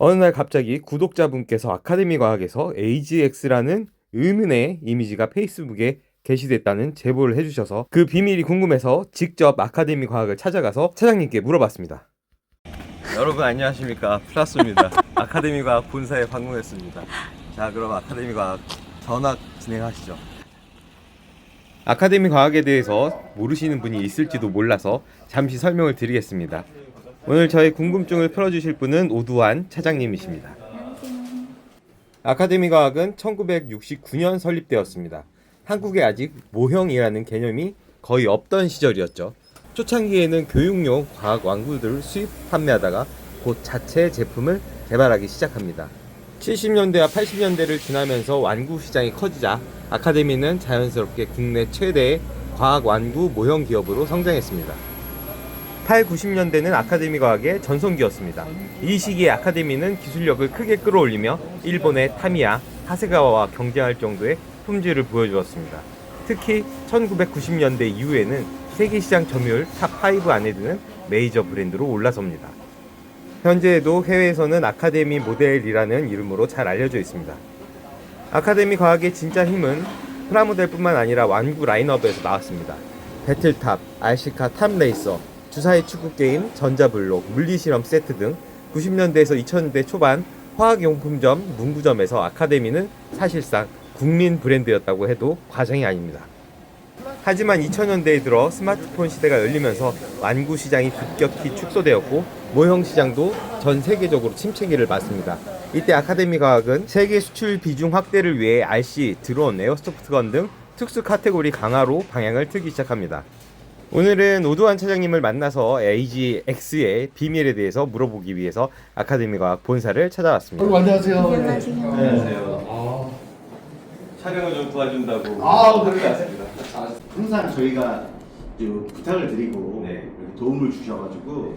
어느 날 갑자기 구독자분께서 아카데미 과학에서 AGX라는 의문의 이미지가 페이스북에 게시됐다는 제보를 해주셔서 그 비밀이 궁금해서 직접 아카데미 과학을 찾아가서 차장님께 물어봤습니다. 여러분 안녕하십니까 플라스입니다. 아카데미 과학 본사에 방문했습니다. 자 그럼 아카데미 과학 전학 진행하시죠. 아카데미 과학에 대해서 모르시는 분이 있을지도 몰라서 잠시 설명을 드리겠습니다. 오늘 저의 궁금증을 풀어주실 분은 오두환 차장님이십니다. 아카데미 과학은 1969년 설립되었습니다. 한국에 아직 모형이라는 개념이 거의 없던 시절이었죠. 초창기에는 교육용 과학 완구들을 수입 판매하다가 곧 자체 제품을 개발하기 시작합니다. 70년대와 80년대를 지나면서 완구 시장이 커지자 아카데미는 자연스럽게 국내 최대의 과학 완구 모형 기업으로 성장했습니다. 8, 90년대는 아카데미 과학의 전성기였습니다. 이 시기에 아카데미는 기술력을 크게 끌어올리며 일본의 타미야, 하세가와와 경쟁할 정도의 품질을 보여주었습니다. 특히 1990년대 이후에는 세계 시장 점유율 탑5 안에 드는 메이저 브랜드로 올라섭니다. 현재에도 해외에서는 아카데미 모델이라는 이름으로 잘 알려져 있습니다. 아카데미 과학의 진짜 힘은 프라모델뿐만 아니라 완구 라인업에서 나왔습니다. 배틀탑, RC카 탑레이서, 주사위 축구 게임, 전자블록, 물리실험 세트 등 90년대에서 2000년대 초반 화학용품점, 문구점에서 아카데미는 사실상 국민 브랜드였다고 해도 과장이 아닙니다. 하지만 2000년대에 들어 스마트폰 시대가 열리면서 완구 시장이 급격히 축소되었고 모형 시장도 전 세계적으로 침체기를 맞습니다. 이때 아카데미 과학은 세계 수출 비중 확대를 위해 RC, 드론, 에어소프트건 등 특수 카테고리 강화로 방향을 틀기 시작합니다. 오늘은 오두환 차장님을 만나서 AGX의 비밀에 대해서 물어보기 위해서 아카데미 과학 본사를 찾아왔습니다. 아이고, 안녕하세요. 안녕하세요. 네. 안녕하세요. 아, 촬영을 좀 도와준다고 아, 그래. 왔습니다. 아, 항상 저희가 좀 부탁을 드리고 네. 이렇게 도움을 주셔가지고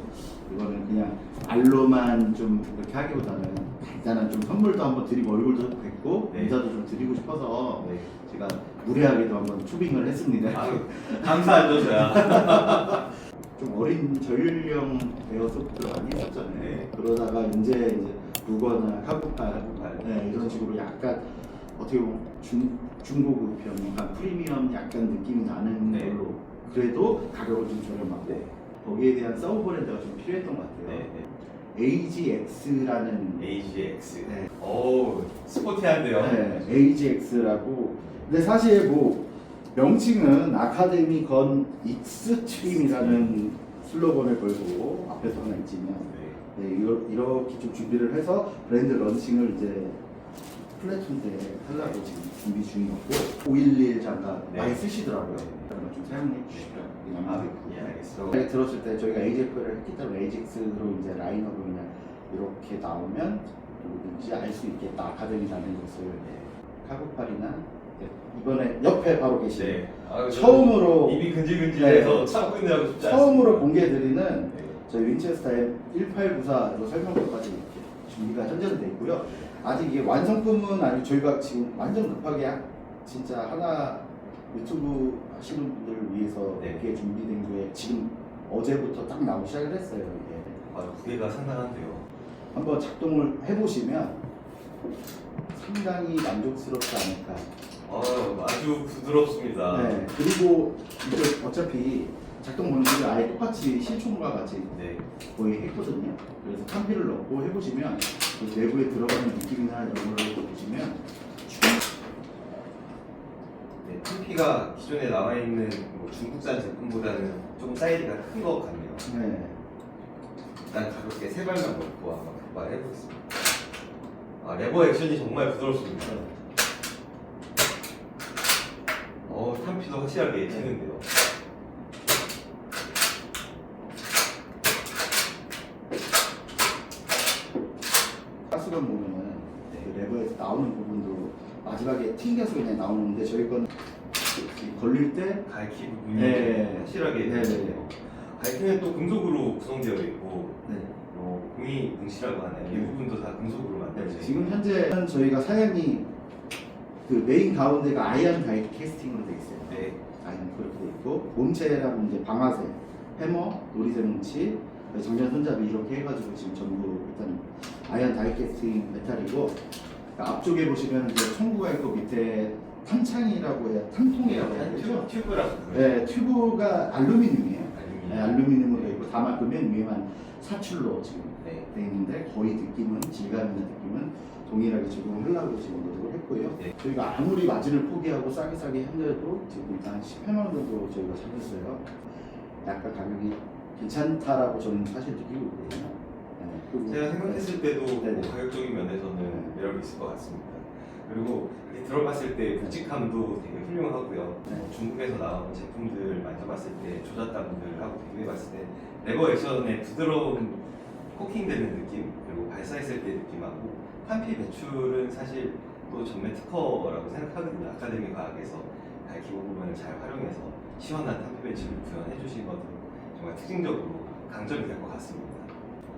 이거는 그냥 말로만 좀 이렇게 하기보다는 간단한 좀 선물도 한번 드리고 얼굴도 뵙고 네. 인사도 좀 드리고 싶어서 네. 제가 무례하게도 한번 초빙을 했습니다. 아유, 감사하죠, 저야. 좀 어린 저연령 에어 소프트를 많이 했었잖아요. 네. 그러다가 이제 이제 카부팔 카부팔. 네, 이런 식으로 약간 어떻게 보면 중 중고급형, 약간 프리미엄 약간 느낌이 나는 네. 걸로 그래도 가격은 좀 저렴하고 네. 거기에 대한 서브 브랜드가 좀 필요했던 것 같아요. 네, AGX라는 네. AGX. 네. 오, 스포티한데요. 네, AGX라고. 근데 사실 뭐 명칭은 아카데미 건 익스트림이라는 슬로건을 걸고 앞에서 하나 있지만 네. 네, 이렇게 좀 준비를 해서 브랜드 런칭을 이제 플래툰 때 하려고 지금 준비 중인 거고 511 잠깐 네. 많이 쓰시더라고요. 그러면 좀 사용해 주시죠. 아, 예, 알겠어. 만약에 들었을 때 저희가 AJF를 했기 때문에 AJX로 이제 라인업을 그냥 이렇게 나오면 누구든지 알 수 있겠다 아카데미라는 것을 카고팔이나 네, 이번에 옆에 바로 계신 네. 아유, 처음으로 입이 근질근질해서 네. 참고 있느라고 쉽지 처음으로. 공개해드리는 네. 저희 윈체스터의 1894로 설명서까지 이렇게 준비가 현재는 돼 있고요. 아직 이게 완성품은 아니고 저희가 지금 완전 급하게 하- 진짜 하나 유튜브 하시는 분들을 위해서 네. 이렇게 준비된 게 지금 어제부터 딱 나오기 시작을 했어요. 이게 아, 무게가 상당한데요. 한번 작동을 해보시면 상당히 만족스럽지 않을까. 아, 아주 부드럽습니다. 네. 그리고 이게 어차피 작동 방식이 아예 똑같이 실총과 같이 네. 거의 했거든요. 그래서 탄피를 넣고 해보시면 그 내부에 들어가는 느낌이나 이런 걸 보시면 네, TP가 기존에 나와 있는 뭐 중국산 제품보다는 조금 사이즈가 큰 것 같네요. 네. 일단 가볍게 세 발만 넣고 한번 해보겠습니다. 아, 레버 액션이 정말 부드럽습니다. 어, 탄피도 확실하게 튀는데요. 가스관 보면은 그 레버에서 나오는 부분도 마지막에 튕겨서 그냥 나오는데 저희 건 이렇게 걸릴 때 갈키 부분이 네. 확실하게 네, 네, 튀네요. 갈키는 또 금속으로 구성되어 있고 네. 어, 공이 뭉치라고 하나요? 이 네. 부분도 다 금속으로 만들어져 네, 있어요. 지금 현재는 저희가 사양이 그 메인 가운데가 아이언 다이 캐스팅으로 돼 있어요. 네. 아이언 그렇게 돼 있고 몸체랑 이제 방아쇠, 해머, 놀이쇠 뭉치, 정전 손잡이 이렇게 해가지고 지금 전부 일단 아이언 다이 캐스팅 메탈이고 그러니까 앞쪽에 보시면 이제 총구가 있고 밑에 탄창이라고 해야 탄통이라고 해야 되죠? 튜브, 튜브라고 네, 튜브가 알루미늄이에요. 알루미늄. 네, 알루미늄으로 되어 있고 다만 그맨 위에만 사출로 지금 네. 돼 있는데 거의 느낌은 질감 있는 느낌은 동일하게 적용을 하려고 지금 노력을 했고요. 네. 저희가 아무리 마진을 포기하고 싸게 싸게 했는데도 지금 일단 18만 원 정도 저희가 잡았어요. 약간 가격이 괜찮다라고 저는 사실 느끼고 있거든요. 네, 그리고 제가 생각했을 때도 네네. 뭐 가격적인 면에서는 매력이 있을 것 같습니다. 그리고 들어봤을 때 묵직함도 되게 훌륭하고요. 네. 중국에서 나온 제품들 만져봤을 때 조작가분들하고 비교해봤을 때 레버 액션의 부드러운 코킹되는 느낌 그리고 발사했을 때 느낌하고 탄피 배출은 사실 또 전매 특허라고 생각하거든요. 아카데미 과학에서 밝히고 부분을 잘 활용해서 시원한 탄피 배출을 구현해 주신 것도 정말 특징적으로 강점이 될 것 같습니다.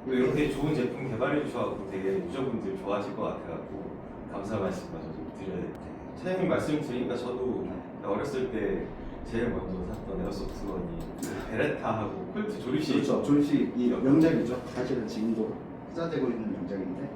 그리고 이렇게 좋은 제품 개발해 주셔서 되게 유저분들 좋아하실 것 같아갖고 감사 말씀마저 좀 드려야 될 텐데 차장님 말씀 드리니까 저도 어렸을 때 제일 먼저 샀던 에어소프트건이 그 베레타하고 콜트 조립식 그렇죠. 존시 이 명작이죠. 사실은 지금도 투자되고 있는 명작인데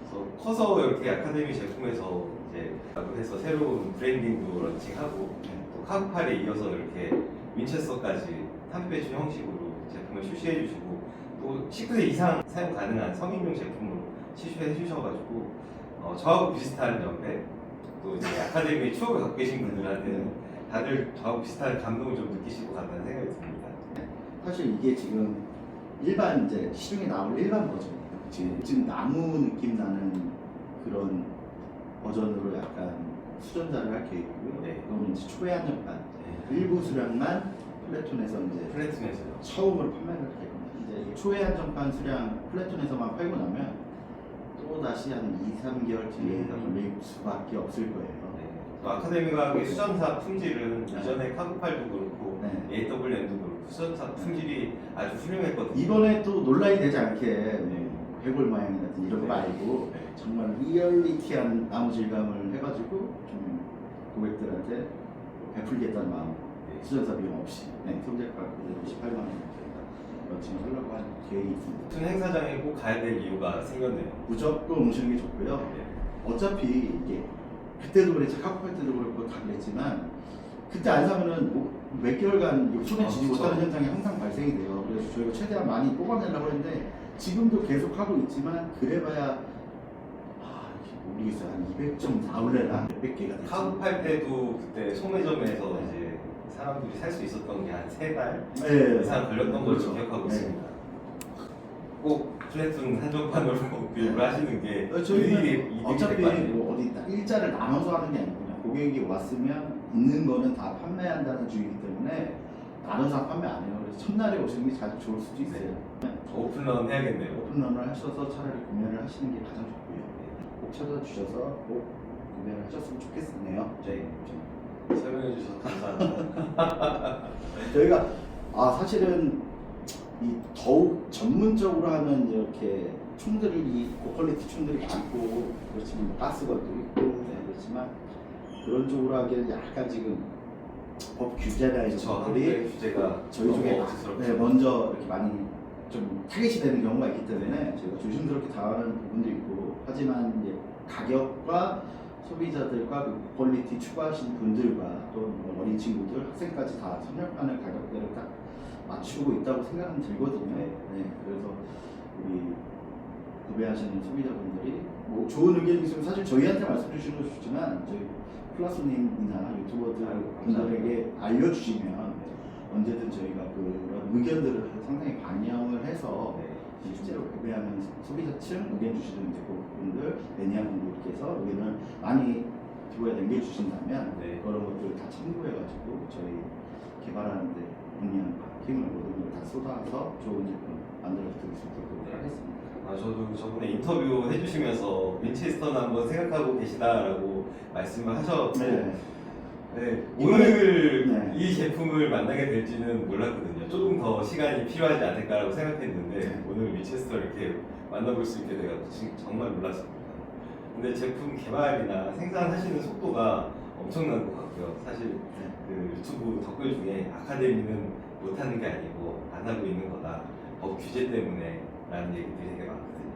그래서 커서 이렇게 아카데미 제품에서 이제 라고 해서 새로운 브랜딩도 런칭하고 또 카구팔에 이어서 이렇게 윈체스터까지 탄배주 형식으로 제품을 출시해 주시고 또 19세 이상 사용 가능한 성인용 제품으로 출시해 주셔가지고 어, 저하고 비슷한 연배 또 이제 아카데미 추억을 갖고 계신 분들한테는 다들 저하고 비슷한 감동을 좀 느끼실 것 같다는 생각이 듭니다. 사실 이게 지금 일반 이제 시중에 나올 일반 버전이에요. 지금, 지금 나무 느낌 나는 그런 버전으로 약간 수전자를 할 계획이고요. 네. 그거는 이제 초회 한정판 일부 수량만 플래톤에서 이제 플래툰에서요. 처음으로 판매를 할 겁니다. 이제 이 초회 한정판 수량 플래톤에서만 팔고 나면 또 다시 한 2, 3개월 뒤에 음. 걸릴 수밖에 없을 거예요. 네. 또 아카데미 과학의 수전사 품질은 네. 이전에 카구팔도 그렇고 네. AWM도 그렇고 수전사 품질이 아주 훌륭했거든요. 이번에 또 논란이 되지 않게 뭐 해골 모양이라든지 이런 거 말고 네. 정말 리얼리티한 나무 질감을 해가지고 좀 고객들한테 베풀겠다는 마음 네. 수전사 비용 없이 네, 그대로 18만 원 런칭을 하려고 하는 계획이 있습니다. 무슨 행사장에 꼭 가야 될 이유가 생겼네요. 무조건 오시는 게 좋고요. 네. 어차피 이게 그때도 그랬지 카쿠팔 때도 그렇고 다 그랬지만 그때 안 사면은 뭐몇 개월간 손에 아, 그쵸. 못하는 현상이 항상 발생이 돼요. 그래서 저희가 최대한 많이 뽑아내려고 했는데 지금도 계속 하고 있지만 그래봐야 아 모르겠어요 한 200점 나올래나 몇백 개가 됐지. 카구팔 때도 그때 소매점에서 이제 사람들이 살 수 있었던 게 한 세달 네. 이상 걸렸던 걸로 그렇죠. 기억하고 네. 있습니다. 꼭 플래툰 한정판으로 구입을 하시는 게 어, 저희는 이득이 어차피. 뭐 어디 딱 일자를 나눠서 하는 게 아니고 그냥 고객이 왔으면 있는 거는 다 판매한다는 주의이기 때문에 나눠서 판매 안 해요. 그래서 첫날에 오시는 게 자주 좋을 수도 있어요. 오픈런 해야겠네요. 오픈런을 하셔서 차라리 구매를 하시는 게 가장 좋고요. 꼭 찾아주셔서 꼭 구매를 하셨으면 좋겠네요. 네. 설명해 주셔서 감사합니다. 저희가 아 사실은 이 더욱 전문적으로 하는 이렇게 총들이 이 고퀄리티 총들이 많고 그렇지만 뭐 가스건도 있고 네, 그렇지만 그런 쪽으로 하기에는 약간 지금 법 규제나 이런 저 것들이 한국의 규제가 저희 쪽에 억지스럽죠. 네, 먼저 이렇게 많이 좀 타겟이 되는 경우가 있기 때문에 저희가 조심스럽게 다가가는 부분도 있고 하지만 이제 가격과 소비자들과 그 퀄리티 추구하시는 분들과 또뭐 어린 친구들, 학생까지 다 선역하는 가격대를 딱 맞추고 있다고 생각은 들거든요. 네, 그래서 우리 구매하시는 소비자분들이 뭐 좋은 의견이 있으면 사실 저희한테 말씀 주시는 것도 좋지만 저희 플러스님이나 유튜버들 아유, 분들에게 알려주시면 언제든 저희가 그런 의견들을 상당히 반영을 해서 네. 실제로 구매하는 소비자층 의견 주시는 이제 그분들 매니아분들께서 의견을 많이 뒤에 남겨주신다면 네. 그런 것들을 다 참고해가지고 저희 개발하는데 공략 힘을 모든 걸 다 쏟아서 좋은 제품 만들어 드릴 수 있도록 네. 하겠습니다. 아, 저도 저번에 인터뷰 해주시면서 윈체스터는 한번 생각하고 계시다라고 말씀을 하셨고 네. 네, 이번에- 오늘 네. 이 제품을 만나게 될지는 몰랐거든요. 조금 더 시간이 필요하지 않을까라고 생각했는데 네. 오늘 위체스터 이렇게 만나볼 수 있게 지금 정말 놀랐습니다. 근데 제품 개발이나 생산하시는 속도가 엄청난 것 같고요. 사실 그 유튜브 댓글 중에 아카데미는 못하는 게 아니고 안 하고 있는 거다. 법 규제 때문에 라는 얘기들이 되게 많거든요.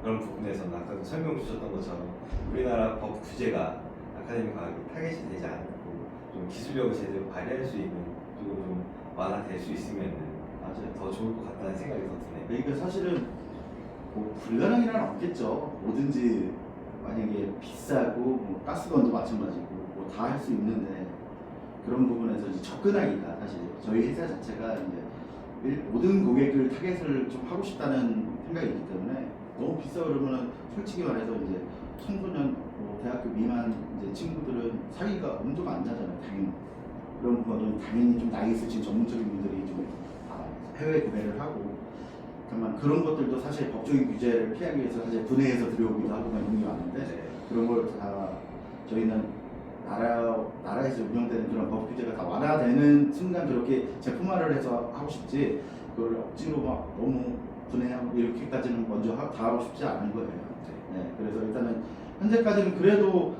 그런 부분에서는 아까 설명 주셨던 것처럼 우리나라 법 규제가 아카데미 과학이 타겟이 되지 않고 좀 기술력을 제대로 발휘할 수 있는 쪽으로 좀 완화될 수 있으면 맞아요. 더 좋을 것 같다는 생각이 더 드네요. 그러니까 사실은 뭐 불가능이란 없겠죠. 뭐든지 만약에 비싸고 뭐 가스건도 마찬가지고 뭐 다 할 수 있는데 그런 부분에서 이제 접근하기가 사실 저희 회사 자체가 이제 일- 모든 고객을 타겟을 좀 하고 싶다는 생각이 있기 때문에 너무 비싸 그러면은 솔직히 말해서 이제 청소년 뭐 대학교 미만 이제 친구들은 사기가 엄두가 안 나잖아요. 당연히 그런 부분은 당연히 좀 나이 있으신 전문적인 분들이 좀 아, 해외 구매를 하고 다만 그런 것들도 사실 법적인 규제를 피하기 위해서 사실 분해해서 들여오기도 하고 막 이런 게 많은데 네. 그런 걸 다 저희는 나라 나라에서 운영되는 그런 법 규제가 다 완화되는 순간 그렇게 제품화를 해서 하고 싶지 그걸 억지로 막 너무 분해하고 이렇게까지는 먼저 하, 다 하고 싶지 않은 거예요. 네, 그래서 일단은 현재까지는 그래도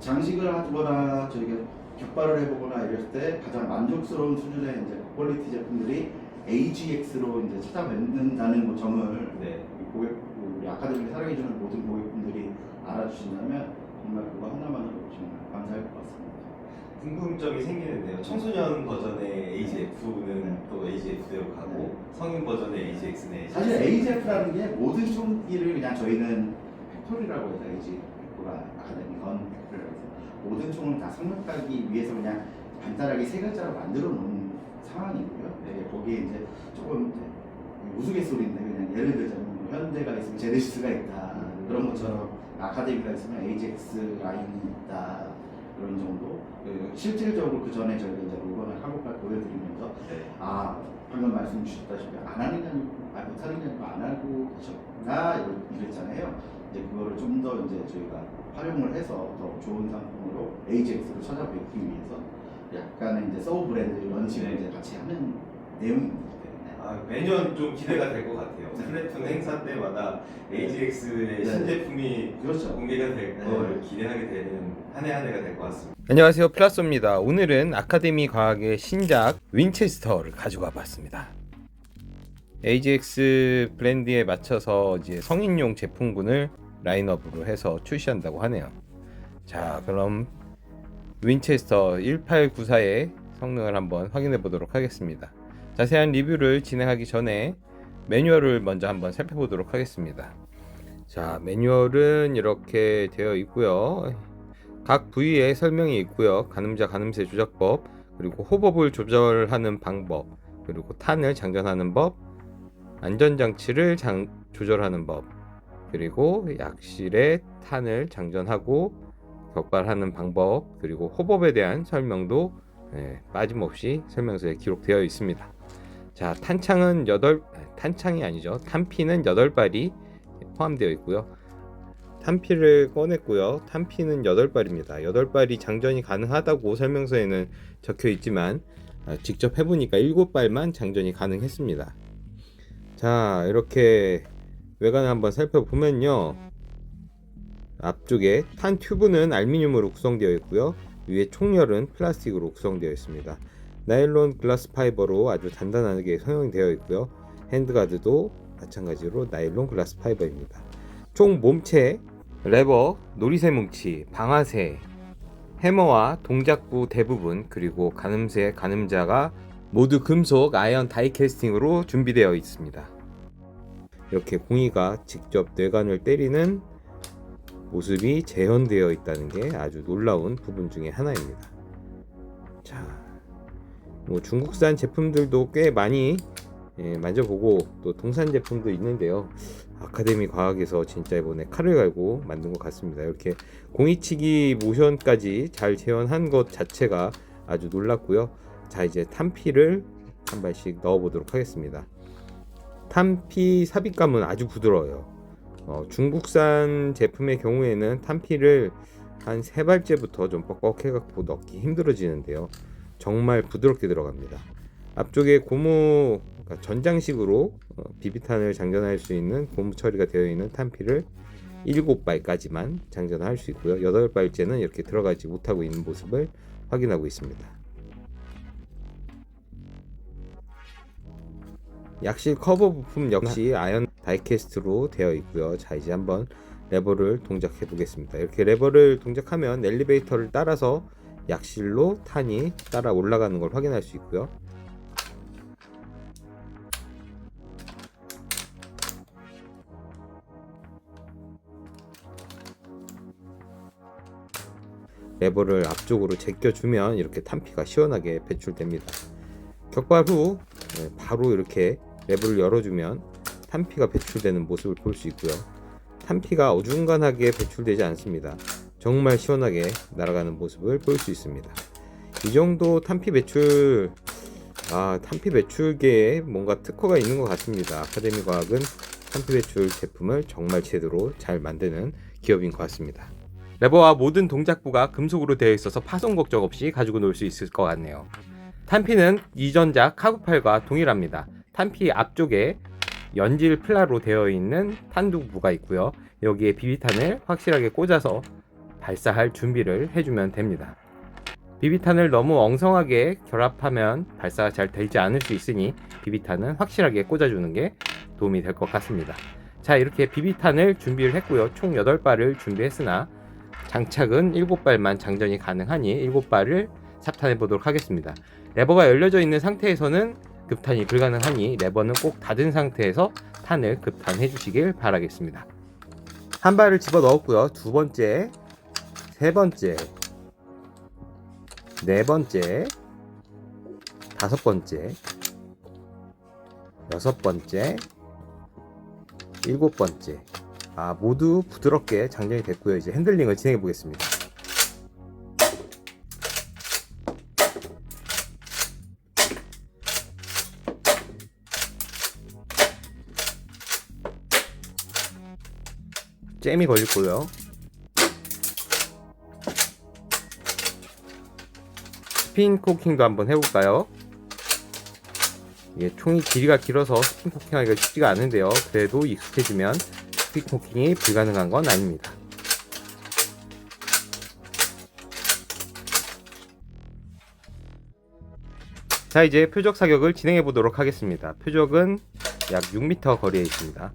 장식을 하거나 저희가 격발을 해보거나 이럴 때 가장 만족스러운 수준의 이제 퀄리티 제품들이 AGX로 이제 찾아뵙는다는 뭐 점을 네. 고객 우리 아카데미를 사랑해주는 모든 고객분들이 알아주신다면 정말 그거 하나만으로 정말 감사할 것 같습니다. 궁금점이 생기는데요. 청소년 버전의 AGF는 네. 또 AGF대로 가고 네. 성인 버전의 AGX는 사실 AGF라는 게 모든 총기를 그냥 저희는 팩토리라고 해서 AGF가 아카데미 건을 해서 모든 총을 다 성역하기 위해서 그냥 간단하게 세 글자로 만들어 놓은 상황이고요. 네, 거기에 이제 조금 이제 우스갯소리인데 그냥 예를 들자면 뭐 현대가 있으면 제네시스가 있다 그런 것처럼 아카데미가 있으면 AGX 라인이 있다 그런 정도 그 실질적으로 그 전에 저희가 이제 물건을 한국까지 보여드리면서 네. 아 방금 말씀 주셨다시피 안 하는 게 아니고 아 아니고 안 하고 계셨나 이러- 이랬잖아요. 이제 그거를 좀 더 이제 저희가 활용을 해서 더 좋은 상품으로 AGX로 찾아뵙기 위해서 약간의 이제 서브 브랜드 런칭을 네. 이제 같이 하는 내용입니다. 네. 아, 매년 좀 기대가 될 것 같아요. 네. 플래툰 행사 때마다 AGX의 네. 신제품이 그렇죠. 공개가 될 네. 걸 기대하게 되는 한 해 한 해가 될 것 같습니다. 안녕하세요 플라소입니다 오늘은 아카데미 과학의 신작 윈체스터를 가져와 봤습니다 AGX 브랜드에 맞춰서 이제 성인용 제품군을 라인업으로 해서 출시한다고 하네요. 자 그럼 윈체스터 1894의 성능을 한번 확인해 보도록 하겠습니다. 자세한 리뷰를 진행하기 전에 매뉴얼을 먼저 한번 살펴보도록 하겠습니다. 자 매뉴얼은 이렇게 되어 있고요. 각 부위에 설명이 있고요. 가늠자 가늠쇠 조작법, 그리고 호법을 조절하는 방법, 그리고 탄을 장전하는 법, 안전장치를 장, 조절하는 법, 그리고 약실에 탄을 장전하고 격발하는 방법, 그리고 호법에 대한 설명도 예, 빠짐없이 설명서에 기록되어 있습니다. 자, 탄창은 8 탄창이 아니죠. 탄피는 8발이 포함되어 있고요. 탄피를 꺼냈고요. 탄피는 8발입니다. 8발이 장전이 가능하다고 설명서에는 적혀 있지만 아, 직접 해보니까 7발만 장전이 가능했습니다. 자 이렇게 외관을 한번 살펴보면요. 앞쪽에 탄 튜브는 알루미늄으로 구성되어 있고요. 위에 총열은 플라스틱으로 구성되어 있습니다. 나일론 글라스 파이버로 아주 단단하게 성형되어 있고요. 핸드가드도 마찬가지로 나일론 글라스 파이버입니다. 총 몸체 레버, 놀이새 뭉치, 방아쇠, 해머와 동작부 대부분 그리고 가늠쇠, 가늠자가 모두 금속 아이언 다이캐스팅으로 준비되어 있습니다. 이렇게 공이가 직접 뇌관을 때리는 모습이 재현되어 있다는 게 아주 놀라운 부분 중에 하나입니다. 자, 뭐 중국산 제품들도 꽤 많이 예, 만져보고 또 동산 제품도 있는데요. 아카데미 과학에서 진짜 이번에 칼을 갈고 만든 것 같습니다. 이렇게 공이치기 모션까지 잘 재현한 것 자체가 아주 놀랐고요. 자 이제 탄피를 한 발씩 넣어보도록 하겠습니다. 탄피 삽입감은 아주 부드러워요. 어, 중국산 제품의 경우에는 탄피를 한 세 발째부터 좀 뻑뻑해갖고 넣기 힘들어지는데요. 정말 부드럽게 들어갑니다. 앞쪽에 고무 그러니까 전장식으로 어, 비비탄을 장전할 수 있는 고무 처리가 되어 있는 탄피를 7발까지만 장전할 수 있고요. 8발째는 이렇게 들어가지 못하고 있는 모습을 확인하고 있습니다. 약실 커버 부품 역시 아연 다이캐스트로 되어 있고요. 자 이제 한번 레버를 동작해 보겠습니다. 이렇게 레버를 동작하면 엘리베이터를 따라서 약실로 탄이 따라 올라가는 걸 확인할 수 있고요. 레버를 앞쪽으로 제껴주면 이렇게 탄피가 시원하게 배출됩니다. 격발 후 네, 바로 이렇게 레버를 열어주면 탄피가 배출되는 모습을 볼 수 있고요. 탄피가 어중간하게 배출되지 않습니다. 정말 시원하게 날아가는 모습을 볼 수 있습니다. 이 정도 탄피 배출, 아, 탄피 배출계에 뭔가 특허가 있는 것 같습니다. 아카데미 과학은 탄피 배출 제품을 정말 제대로 잘 만드는 기업인 것 같습니다. 레버와 모든 동작부가 금속으로 되어 있어서 파손 걱정 없이 가지고 놀 수 있을 것 같네요. 탄피는 이전작 카구팔과 동일합니다. 탄피 앞쪽에 연질 플라로 되어 있는 탄두부가 있고요. 여기에 비비탄을 확실하게 꽂아서 발사할 준비를 해주면 됩니다. 비비탄을 너무 엉성하게 결합하면 발사가 잘 되지 않을 수 있으니 비비탄은 확실하게 꽂아주는 게 도움이 될 것 같습니다. 자 이렇게 비비탄을 준비를 했고요. 총 8발을 준비했으나 장착은 7발만 장전이 가능하니 7발을 삽탄해 보도록 하겠습니다. 레버가 열려져 있는 상태에서는 급탄이 불가능하니 레버는 꼭 닫은 상태에서 탄을 급탄해 주시길 바라겠습니다. 한 발을 집어 넣었고요. 두 번째, 세 번째, 네 번째, 다섯 번째, 여섯 번째, 일곱 번째. 아, 모두 부드럽게 장전이 됐고요. 이제 핸들링을 진행해 보겠습니다. 잼이 걸릴 거고요. 스핀 코킹도 한번 해볼까요? 이게 총이 길이가 길어서 스핀 코킹하기가 쉽지가 않은데요. 그래도 익숙해지면 스핀 코킹이 불가능한 건 아닙니다. 자 이제 표적 사격을 진행해 보도록 하겠습니다. 표적은 약 6m 거리에 있습니다.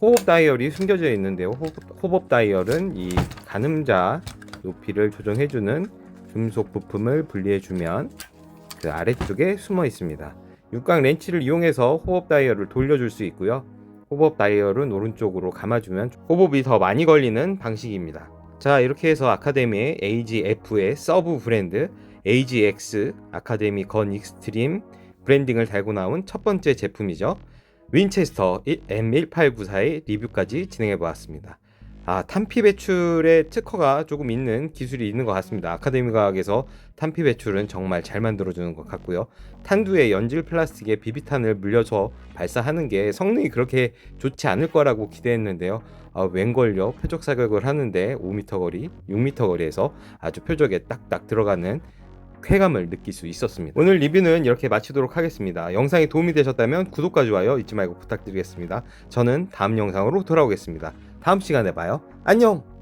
호흡 다이얼이 숨겨져 있는데요. 호흡, 다이얼은 이 가늠자 높이를 조정해주는 금속 부품을 분리해주면 그 아래쪽에 숨어 있습니다. 육각 렌치를 이용해서 호흡 다이얼을 돌려줄 수 있고요. 호흡 다이얼은 오른쪽으로 감아주면 호흡이 더 많이 걸리는 방식입니다. 자 이렇게 해서 아카데미의 AGF의 서브 브랜드 AGX 아카데미 건 익스트림 브랜딩을 달고 나온 첫 번째 제품이죠. 윈체스터 M1894의 리뷰까지 진행해 보았습니다. 아, 탄피 배출에 특허가 조금 있는 기술이 있는 것 같습니다. 아카데미 과학에서 탄피 배출은 정말 잘 만들어주는 것 같고요. 탄두에 연질 플라스틱에 비비탄을 물려서 발사하는 게 성능이 그렇게 좋지 않을 거라고 기대했는데요. 아, 웬걸요? 표적 사격을 하는데 5m 거리, 6m 거리에서 아주 표적에 딱딱 들어가는 쾌감을 느낄 수 있었습니다. 오늘 리뷰는 이렇게 마치도록 하겠습니다. 영상이 도움이 되셨다면 구독과 좋아요 잊지 말고 부탁드리겠습니다. 저는 다음 영상으로 돌아오겠습니다. 다음 시간에 봐요. 안녕!